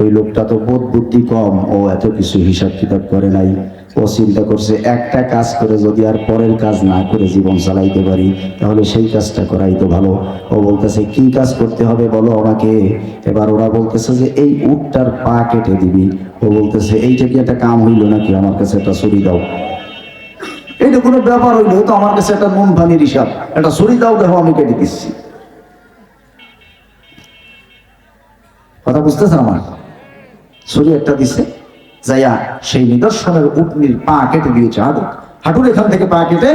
ওই লোকটা তো বোধ বুদ্ধি কম। ও এত কিছু হিসাব কিতাব করে নাই। ও চিন্তা করছে, একটা কাজ করে যদি আর পরের কাজ না করে জীবন চালাইতে পারি, তাহলে সেই কাজটা করাই তো ভালো। ও বলতেছে, কি কাজ করতে হবে বলো আমাকে? এবার ওরা বলতেছে যে, এই উটটার পা কেটে দিবি। ও বলতেছে, এইটা কি একটা কাম হইল নাকি? আমার কাছে একটা ছুরি দাও। এইটা কোনো ব্যাপার হইল তো আমার কাছে একটা নুন পানির হিসাব। একটা ছুরি দাও, দেখো আমি কেটে দিচ্ছি। কথা বুঝতেছেন আমার? ছুরি একটা দিছে যাইয়া সেই নিদর্শনের উটনির পা কেটে দিয়েছে। হাঁটু হাঁটুর এখান থেকে পা কেটে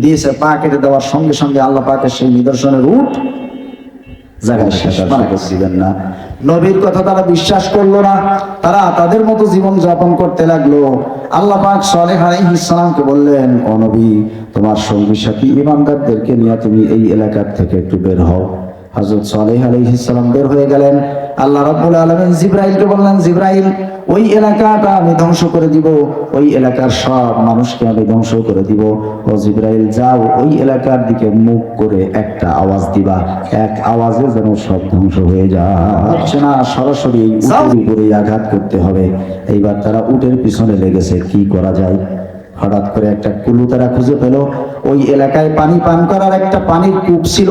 দিয়েছে। পা কেটে দেওয়ার সঙ্গে সঙ্গে আল্লাহ পাকের সেই নিদর্শনের উট জায়গায় শেষ। করছিলেন না। নবীর কথা তারা বিশ্বাস করল না। তারা তাদের মতো জীবন যাপন করতে লাগল। আল্লাহ পাক সালেহ আলাইহিস বললেন ও নবী তোমার সঙ্গী সাথী ইমানদারদেরকে নিয়ে তুমি এই এলাকার থেকে একটু বের হও। হযরত সালেহ আলাইহিস সালাম বের হয়ে গেলেন। আল্লাহ রাব্বুল আলামিন জিব্রাইলকে বললেন জিব্রাইল ওই এলাকাটা আমি ধ্বংস করে দিব। ওই এলাকার সব মানুষকে আমি ধ্বংস করে দিব। ও জিব্রাইল যাও ওই এলাকার দিকে মুখ করে একটা আওয়াজ দিবা। এক আওয়াজে যেন সব ধ্বংস হয়ে যায়। হচ্ছে না? সরাসরি উটের আঘাত করতে হবে। এইবার তারা উটের পিছনে লেগেছে। কি করা যায়? হঠাৎ করে একটা কুলু তারা খুঁজে পেল। ওই এলাকায় পানি পান করার একটা পানির কূপ ছিল।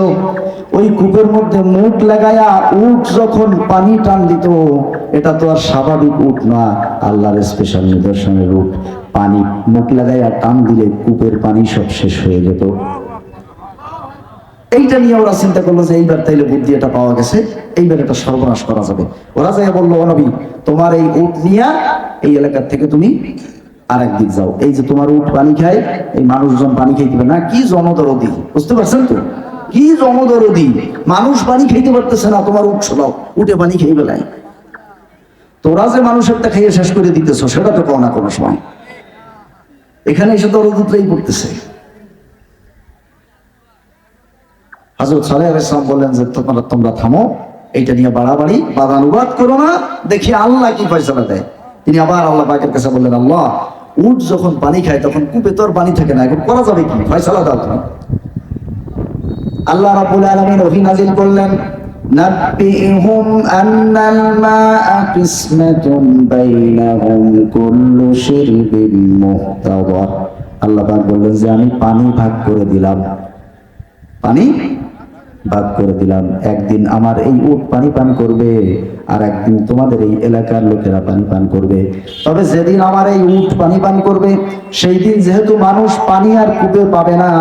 ওই কূপের মধ্যে মুখ লাগায়া উট যখন পানি টান দিত, এটা তো আর স্বাভাবিক উট না। আল্লাহর স্পেশাল নিদর্শনের উট পানি মুখ লাগাইয়া টান দিলে কূপের পানি সব শেষ হয়ে যেত। এইটা নিয়ে ওরা চিন্তা করল যে এইবার তাইলে বুদ্ধি এটা পাওয়া গেছে, এইবার এটা সর্বনাশ করা যাবে। ওরা যাই বলল অনবী তোমার এই উট নিয়া এই এলাকার থেকে তুমি আরেক যাও। এই যে তোমার উট পানি খায়, এই মানুষজন পানি খাইতে পারে না। কি জনদরদি বুঝতে পারছেন তো? কি জনদরদি মানুষ পানি খাইতে পারতেছে না, তোমার উঠ শোনাও, উঠে পানি খেয়ে তোরা যে মানুষেরটা খাইয়ে শেষ করে দিতেছ, সেটা তো কও না কোনো সময়। এখানে এসে দরদুতরাই পড়তেছে। হাজরত ইসলাম বললেন যে, তোমরা তোমরা থামো, এইটা নিয়ে বাড়াবাড়ি বাদানুবাদ করো না, দেখি আল্লাহ কি ফয়সালা দেয়। তিনি আবার আল্লাহ পাকের কাছে বললেন, আল্লাহ, উট যখন পানি খায়, তখন কূপে তো আর পানি থাকে না, এখন করা যাবে কি? ফয়সালা দাও তুমি আল্লাহ রাব্বুল আলামিন নাযিল করলেন, নাব্বিহুম আন্নাল মা'a কিসমাতুন বাইনাহুম কুল্লু শিরবিন মুহতাদার আল্লাহ পাক বললেন যে, আমি পানি ভাগ করে দিলাম। পানি ভাগ করে দিলাম। একদিন আমার এই উট পানি পান করবে। আর একদিন তোমাদের এই এলাকার লোকেরা পানি পান করবে। তবে যেদিন আমার এই উট পানি পান করবে, সেই দিন যেহেতু মানুষ পানি আর কূপে পাবে না,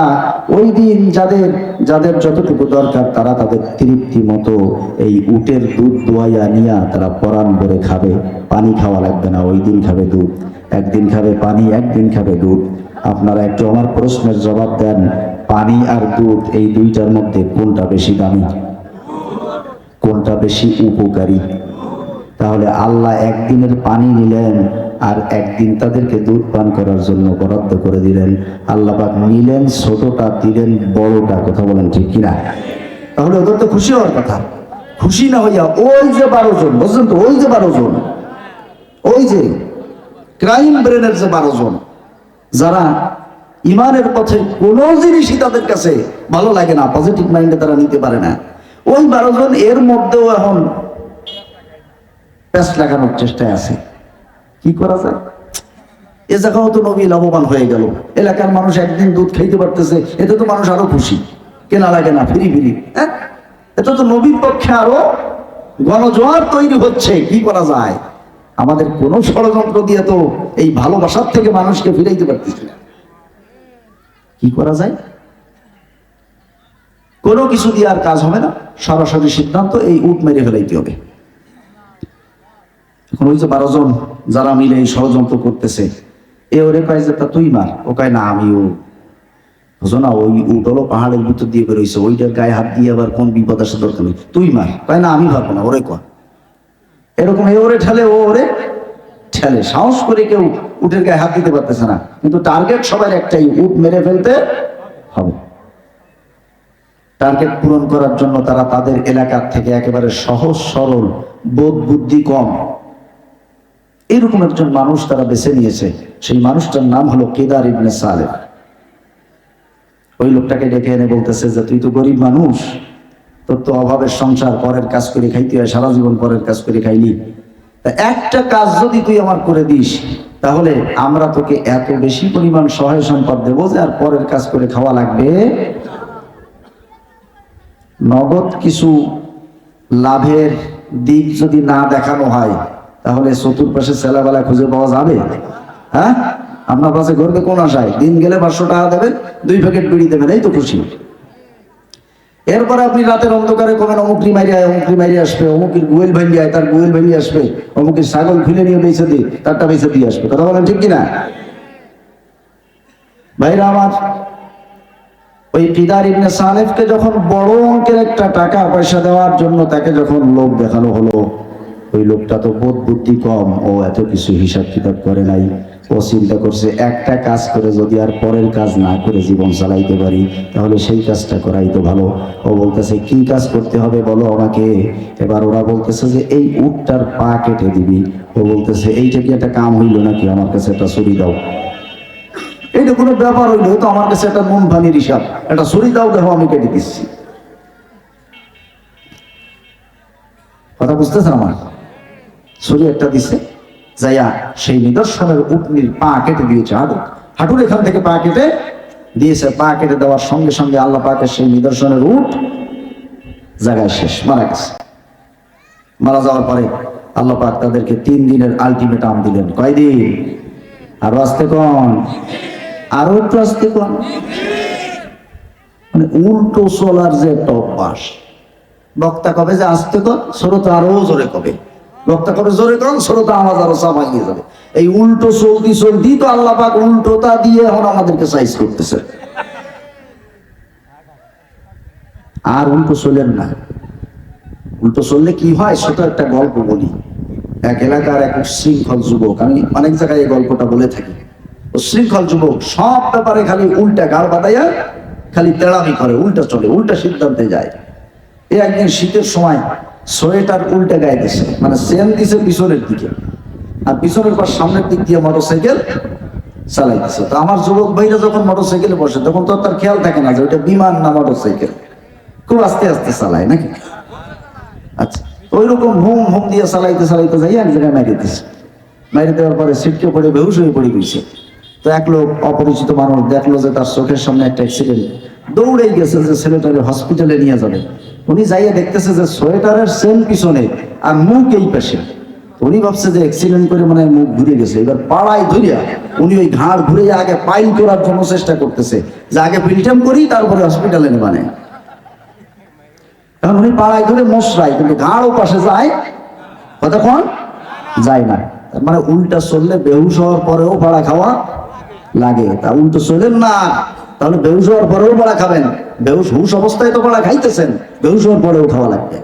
ওই দিন যাদের যাদের যতটুকু দরকার তারা তাদের তৃপ্তি মতো এই উটের দুধ দোয়াইয়া নিয়া তারা পরাণ ভরে খাবে। পানি খাওয়া লাগবে না, ওই দিন খাবে দুধ। একদিন খাবে পানি, একদিন খাবে দুধ। আপনারা একটু আমার প্রশ্নের জবাব দেন, পানি আর দুধ এই দুইটার মধ্যে কোনটা বেশি দামি? কোনটা বেশি উপকারী? তাহলে আল্লাহ একদিনের পানি নিলেন আর একদিন তাদেরকে দুধ পান করার জন্য বরাদ্দ করে দিলেন। আল্লাহ পাক নিলেন, ছোটটা দিলেন, বড়টা, কথা বলেন ঠিক কিনা? তাহলে ওদের তো খুশি হওয়ার কথা। খুশি না হইয়া ওই যে বারো জন, বুঝলেন তো? ওই যে বারো জন, ওই যে ক্রাইম ব্রেনের যে বারো জন, যারা ইমানের পথে কোনো জিনিসই তাদের কাছে ভালো লাগে না পজিটিভ মাইন্ডে তারা নিতে পারে না। ওই বারো জন এর মধ্যেও এখন প্যাস লাগানোর চেষ্টায় আছে। কি করা যায়? এ জায়গাও তো নবী লাভবান হয়ে গেল। এলাকার মানুষ একদিন দুধ খাইতে পারতেছে, এতে তো মানুষ আরও খুশি। কেনা লাগে না, ফিরি ফিরি হ্যাঁ? এটা তো নবীর পক্ষে আরও গণজোয়ার তৈরি হচ্ছে, কি করা যায়? আমাদের কোন ষড়যন্ত্র দিয়ে তো এই ভালোবাসার থেকে মানুষকে ফিরাইতে পারতেছি না। কি করা যায়? কোনো কিছু দিয়ে আর কাজ হবে না। সরাসরি সিদ্ধান্ত এই উট মেরে ফেলাইতে হবে। এখন ওই যে বারো জন যারা মিলে এই ষড়যন্ত্র করতেছে, এ ওরে কয় যে, তা তুই মার? ও কয়, না আমিও বুঝো না, ওই উট হলো পাহাড়ের ভিতর দিয়ে বেরোইছে, ওইটার গায়ে হাত দিয়ে আবার কোন বিপদ আসে দরকার নেই। তুই মার? কয়, না, আমি না। ওরে কয়। এরকম এ ওরে ঠেলে, ও ওরে ঠেলে। সাহস করে কেউ উটের গায়ে হাত দিতে পারতেছে না। কিন্তু টার্গেট সবার একটাই, উট মেরে ফেলতে হবে। টার্গেট পূরণ করার জন্য তারা তাদের এলাকার থেকে একেবারে সহজ, সরল, বোধ বুদ্ধি কম। এরকম একজন মানুষ তারা বেছে নিয়েছে। সেই মানুষটার নাম হলো কেদার ইবনে সালেহ। ওই লোকটাকে ডেকে এনে বলতেছে যে, তুই তো গরিব মানুষ, তোর তো অভাবের সংসার, পরের কাজ করে খাইতে হয়, সারা জীবন পরের কাজ করে খাইনি তা একটা কাজ যদি তুই আমার করে দিস, তাহলে আমরা তোকে এত বেশি পরিমাণ সহায় সম্পদ দেবো যে আর পরের কাজ করে খাওয়া লাগবে নগদ কিছু লাভের দিক যদি না দেখানো হয়, তাহলে চতুর্পাশে ছেলেবেলা খুঁজে পাওয়া যাবে। হ্যাঁ? আপনার পাশে ঘুরবে কোন আশায়? দিন গেলে পাঁচশো টাকা দেবেন দুই প্যাকেট বিড়ি দেবেন এই তো খুশি। এরপরে আপনি রাতের অন্ধকারে কবেন অমুকরি মারি আয়, অমুকরি মারি আসবে, অমুকের গুয়েল ভেঙে আয়, তার গুয়েল ভেঙে আসবে, অমুকের ছাগল খুলে নিয়ে বেঁচে দিই তারটা বেঁচে দিয়ে আসবে। কথা বলেন ঠিক কিনা? ভাইরা আমার ওই কিদার ইবনে সালেফকে যখন বড় অঙ্কের একটা টাকা পয়সা দেওয়ার জন্য তাকে যখন লোক দেখানো হলো, ওই লোকটা তো বোধ বুদ্ধি কম। ও এত কিছু হিসাব কিতাব করে নাই। ও চিন্তা করছে, একটা কাজ করে যদি আর পরের কাজ না করে জীবন চালাইতে পারি, তাহলে সেই কাজটা করাই তো ভালো। ও বলতেছে, কি কাজ করতে হবে বলো আমাকে? এবার ওরা বলতেছে যে, এই উটটার পা কেটে দিবি। ও বলতেছে, এইটা কি একটা কাম হইল নাকি? আমার কাছে একটা ছুরি দাও। এটা কোনো ব্যাপার হইল, তো আমার কাছে একটা নুন পানির হিসাব, একটা ছুরি দাও, দেখো আমি কেটে দিচ্ছি। কথা বুঝতেছেন আমার? ছুরি একটা দিছে, যাইয়া সেই নিদর্শনের উটনির পা কেটে দিয়েছে। হাঁটু হাঁটুর এখান থেকে পা কেটে দিয়েছে। পা কেটে দেওয়ার সঙ্গে সঙ্গে আল্লাহ পাকের সেই নিদর্শনের উট জায়গায় শেষ, মারা গেছে। মারা যাওয়ার পরে আল্লাহ পাক তাদেরকে তিন দিনের আলটিমেটাম দিলেন। কয়দিন? আরও আসতে কন? আরও একটু আসতে কন মানে উল্টো চলার যে একটা অভ্যাস বক্তা কবে যে আসতে কর শ্রোতা আরও জোরে কবে? বক্তা কবে জোরে আওয়াজ আরও যাবে। এই উল্টো চলতি চলতি তো আল্লাহ পাক উল্টোটা দিয়ে এখন আমাদেরকে সাইজ করতেছে। আর উল্টো চলেন না। উল্টো চললে কি হয়? সেটা একটা গল্প বলি। এক এলাকার এক উশৃঙ্খল যুবক। আমি অনেক জায়গায় এই গল্পটা বলে থাকি। উশৃঙ্খল যুবক, সব ব্যাপারে খালি উল্টা গাড় বাদাইয়া খালি তেড়ামি করে, উল্টা চলে, উল্টা সিদ্ধান্তে যায়। এ একদিন শীতের সময় সোয়েটার উল্টে গায়ে দিছে মানে সেন দিছে পিছনের দিকে। আর পিছনের পর সামনের দিক দিয়ে মোটর সাইকেল চালাইতেছে তো আমার যুবক ভাইরা যখন মোটর সাইকেলে বসে, তখন তো তার খেয়াল থাকে না যে ওইটা বিমান না মোটর সাইকেল খুব আস্তে আস্তে চালায় নাকি? আচ্ছা ওই রকম হুম হুম দিয়ে চালাইতে চালাইতে যাই এক জায়গায় মেরে দিছে। মেরে দেওয়ার পরে সিটকে পড়ে বেহুশ হয়ে পড়ে গেছে। তো এক লোক অপরিচিত মানুষ দেখল যে তার চোখের সামনে একটা অ্যাক্সিডেন্ট দৌড়ে গেছে যে ছেলেটাকে হসপিটালে নিয়ে যাবে। উনি যাইয়া দেখতেছে যে সোয়েটারের সেম পিছনে আর মুখ এই পাশে। উনি ভাবছে যে অ্যাক্সিডেন্ট করে মানে মুখ ঘুরে গেছে। এবার পাড়ায় ধরিয়া উনি ওই ঘাড় ঘুরে আগে পাইল করার জন্য চেষ্টা করতেছে যে আগে পিলটাম করি, তারপরে হসপিটালে নেবা নেয় এখন উনি পাড়ায় ধরে মশরাই কিন্তু ঘাড় ও পাশে যায়, কতক্ষণ? যায় না। মানে উল্টা চললে বেহুশ হওয়ার পরেও ভাড়া খাওয়া লাগে। তা উল্টো চলেন না। তাহলে বেহুশ হওয়ার পরেও ভাড়া খাবেন। বেহুশ হুশ অবস্থায় তো ভাড়া খাইতেছেন। বেহুশ হওয়ার পরেও খাওয়া লাগবে।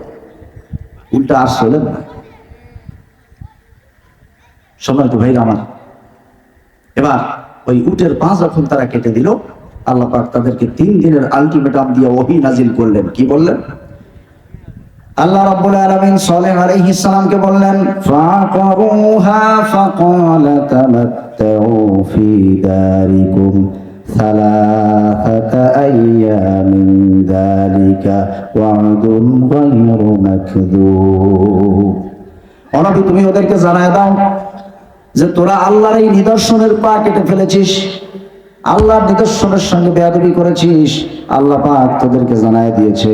উল্টা আর চলেন না। সম্মানিত ভাই আমার, এবার ওই উটের পাঁচ যখন তারা কেটে দিল। আল্লাহ পাক তাদেরকে তিন দিনের আলটিমেটাম দিয়ে ওহি নাজিল করলেন। কি বললেন? আল্লাহ রাব্বুল আলামিন সালেহ আলাইহিস সালামকে বললেন ফাকারুহা ফাকাল তামাত্তু ফি দারিকুম ثلاثة أيام ذلك وعد غير مكذوب অনবি তুমি ওদেরকে জানায় দাও যে তোরা আল্লাহর এই নিদর্শনের পা কেটে ফেলেছিস আল্লাহর নিদর্শনের সঙ্গে বেয়াদবি করেছিস আল্লাহ পাক তোদেরকে জানায় দিয়েছে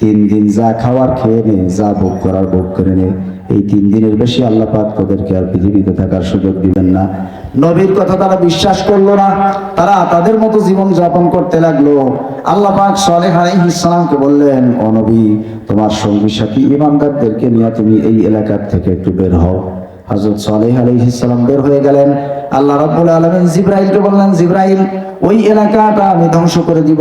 তিন দিন যা খাওয়ার খেয়ে নে, যা ভোগ করার ভোগ করে নে। এই তিন দিনের বেশি আল্লাহ পাক তোদেরকে আর পৃথিবীতে থাকার সুযোগ দিবেন না। নবীর কথা তারা বিশ্বাস করল না। তারা তাদের মতো জীবন যাপন করতে লাগল। আল্লাহ পাক সালেহ আলাইহিসসালামকে বললেন, ও নবী, তোমার সঙ্গী সাথী ইমানদারদেরকে নিয়ে তুমি এই এলাকার থেকে একটু বের হও। হযরত সালেহ আলাইহিস সালাম বের হয়ে গেলেন। আল্লাহ রাব্বুল আলামিন জিব্রাইলকে বললেন, জিব্রাইল, ওই এলাকাটা আমি ধ্বংস করে দিব।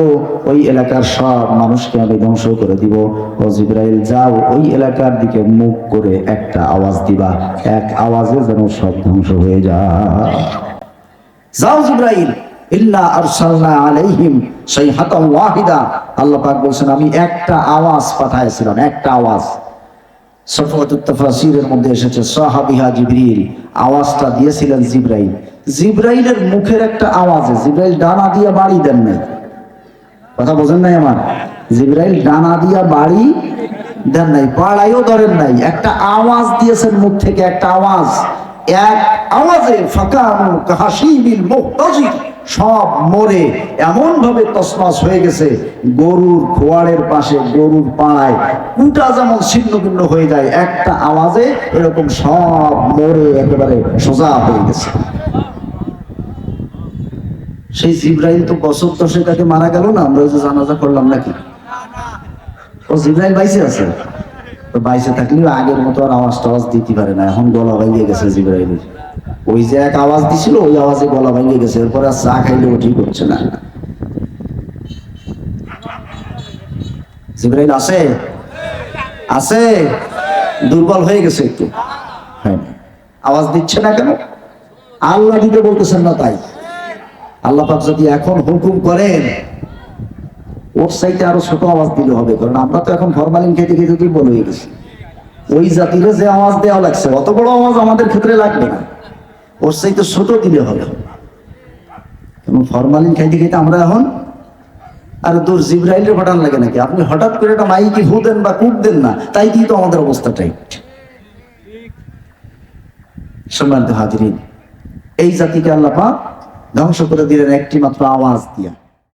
ওই এলাকার সব মানুষকে আমি ধ্বংস করে দিব। ও জিব্রাইল, যাও ওই এলাকার দিকে মুখ করে একটা আওয়াজ দিবা। এক আওয়াজে যেন সব ধ্বংস হয়ে যায়। যাও জিব্রাইল ইল্লা আরসালনা আলাইহিম সাইহাতান ওয়াহিদা। আল্লাহ পাক বলছেন, আমি একটা আওয়াজ পাঠাইছিলাম, একটা আওয়াজ। সফওয়াতুত মধ্যে এসেছে, সাহাবিহা জিবরিল। আওয়াজটা দিয়েছিলেন জিব্রাইল। জিব্রাইলের মুখের একটা আওয়াজে জিব্রাইল ডানা দিয়ে বাড়ি দেন নাই। কথা বোঝেন নাই আমার? জিব্রাইল ডানা দিয়া বাড়ি দেন নাই পাড়াইও ধরেন নাই। একটা আওয়াজ দিয়েছেন মুখ থেকে, একটা আওয়াজ। এক আওয়াজে ফাঁকা হাসিবিল মুক্তাজির সব মরে এমন ভাবে তসমাস হয়ে গেছে, গরুর খোয়ারের পাশে, গরুর পাড়ায় কুটা যেমন ছিন্ন ভিন্ন হয়ে যায়, একটা আওয়াজে এরকম সব মরে একেবারে সোজা হয়ে গেছে। সেই জিব্রাইল তো বছর দশে তাকে মারা গেল না? আমরা যে জানাজা করলাম নাকি? ও জিব্রাইল বাইসে আছে? তো বাইসে থাকলেও আগের মতো আর আওয়াজ টাওয়াজ দিতে পারে না, এখন গলা ভেঙে গেছে জিব্রাইলের। ওই যে এক আওয়াজ দিছিল, ওই আওয়াজে গলা ভেঙে গেছে। এরপরে আর চা খাইলেও ঠিক হচ্ছে না। জিব্রাইল আছে? আছে? দুর্বল হয়ে গেছে একটু। হ্যাঁ। আওয়াজ দিচ্ছে না কেন? আল্লাহ দিতে বলতেছেন না তাই। আল্লাহ পাক যদি এখন হুকুম করেন, ওর সাইডে আরও ছোট আওয়াজ দিলে হবে, কারণ আমরা তো এখন ফরমালিন খেতে খেতে দুর্বল হয়ে গেছি। ওই জাতিরে যে আওয়াজ দেওয়া লাগছে, অত বড় আওয়াজ আমাদের ক্ষেত্রে লাগবে না। ওর সাইডে ছোট দিলে হবে। এবং ফরমালিন খাইতে খাইতে আমরা এখন আর দূর জিব্রাইলের পাঠান লাগে নাকি? আপনি হঠাৎ করে একটা মাইকে হু দেন বা কুট দেন না তাই কিন্তু আমাদের অবস্থা টাইট সম্মানিত হাজিরিন, এই জাতিকে আল্লাপা ধ্বংস করে দিলেন একটি মাত্র আওয়াজ দিয়া।